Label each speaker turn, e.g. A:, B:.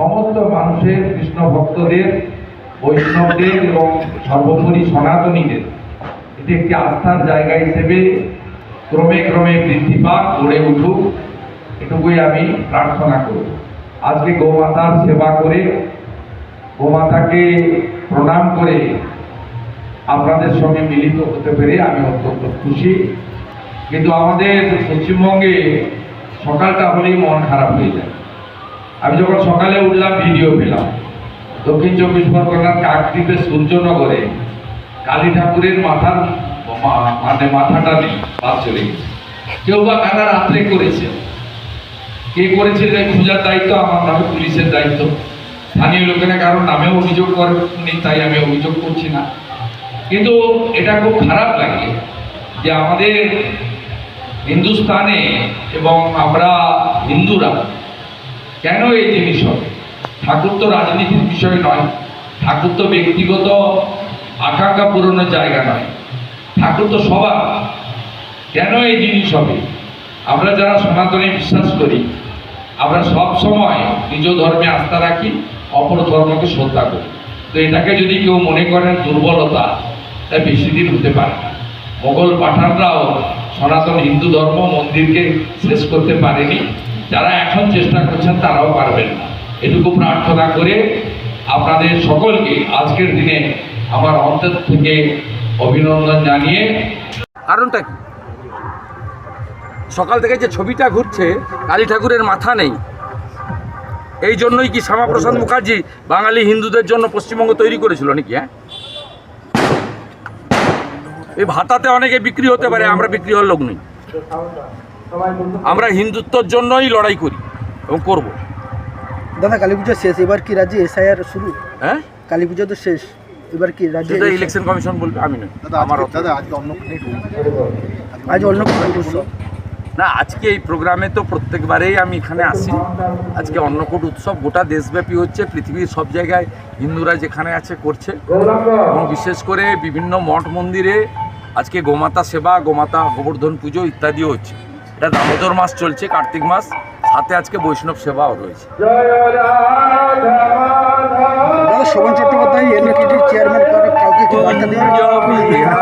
A: সমস্ত মানুষের কৃষ্ণ ভক্তদের, বৈষ্ণবদের এবং সর্বোপরি সনাতনীদের। এটি একটি আস্থার জায়গা হিসেবে ক্রমে ক্রমে বৃদ্ধি পাক, গড়ে উঠুক। এটুকুই আমি প্রার্থনা করব। আজকে গোমাতার সেবা করে গোমাতাকে প্রণাম করে আপনাদের সঙ্গে মিলিত হতে পেরে আমি অত্যন্ত খুশি। কিন্তু আমাদের পশ্চিমবঙ্গে সকালটা হলেই মন খারাপ হয়ে যায়। আমি যখন সকালে উঠলাম ভিডিও পেলাম। দক্ষিণ চব্বিশ পরগনার কাকদ্বীপে সূর্যনগরে কালী ঠাকুরের মাথার মানে মাথাটা নেই বাদ চলে গেছে। কেউ বা কারা রাত্রে করেছে? কে করেছে খোঁজার দায়িত্ব, আমার নামে পুলিশের দায়িত্ব। স্থানীয় লোকেরা কারোর নামেও অভিযোগ করেনি তাই আমি অভিযোগ করছি না। কিন্তু এটা খুব খারাপ লাগে যে আমাদের হিন্দুস্তানে এবং আমরা হিন্দুরা কেন এই জিনিস হবে? ঠাকুর তো রাজনীতির বিষয় নয়, ঠাকুর তো ব্যক্তিগত আকাঙ্ক্ষা পূরণের জায়গা নয়, ঠাকুর তো সবার। কেন এই জিনিস হবে? আমরা যারা সনাতনে বিশ্বাস করি, আমরা সব সময় নিজ ধর্মে আস্থা রাখি, অপর ধর্মকে শ্রদ্ধা করি। তো এটাকে যদি কেউ মনে করেন দুর্বলতা, তা বেশি দিন হতে পারে না। মোগল পাঠানরাও সনাতন হিন্দু ধর্ম মন্দিরকে শেষ করতে পারেনি। যারা এখন চেষ্টা করছেন, তারাও পারবেন না। এটুকু প্রার্থনা করে আপনাদের সকলকে আজকের দিনে আমার অন্তর থেকে অভিনন্দন জানিয়ে
B: কারণটা কি? সকাল থেকে যে ছবিটা ঘুরছে, কালী ঠাকুরের মাথা নেই। এই জন্যই কি শ্যামাপ্রসাদ মুখার্জি বাঙালি হিন্দুদের জন্য পশ্চিমবঙ্গ তৈরি করেছিল নাকি হ্যাঁ? এই ভাতাতে অনেকে বিক্রি হতে পারে, আমরা বিক্রি হওয়ার লোক নই। আমরা হিন্দুত্বর জন্যই লড়াই করি এবং করব।
C: দাদা কালী পুজো শেষ এবার কি রাজ্যে এসআইআর শুরু?
B: হ্যাঁ?
C: কালী পুজো তো শেষ এবার কি রাজ্যে
B: ইলেকশন কমিশন বলবে আমি নই আমার অত-
C: আজ অন্য কোনো উৎসব
B: না আজকে এই প্রোগ্রামে তো প্রত্যেকবারেই আমি এখানে আসি। আজকে অন্নকূট উৎসব গোটা দেশব্যাপী হচ্ছে পৃথিবীর সব জায়গায় হিন্দুরা যেখানে আছে করছে। এবং বিশেষ করে বিভিন্ন মঠ মন্দিরে আজকে গোমাতা সেবা গোমাতা গোবর্ধন পুজো ইত্যাদিও হচ্ছে। এটা দামোদর মাস চলছে কার্তিক মাস হাতে আজকে বৈষ্ণব সেবাও রয়েছে
C: শোভন চট্টোপাধ্যায় চেয়ারম্যান কাউকে কি বার্তা দেওয়া
B: কুঞ্জ বিহার।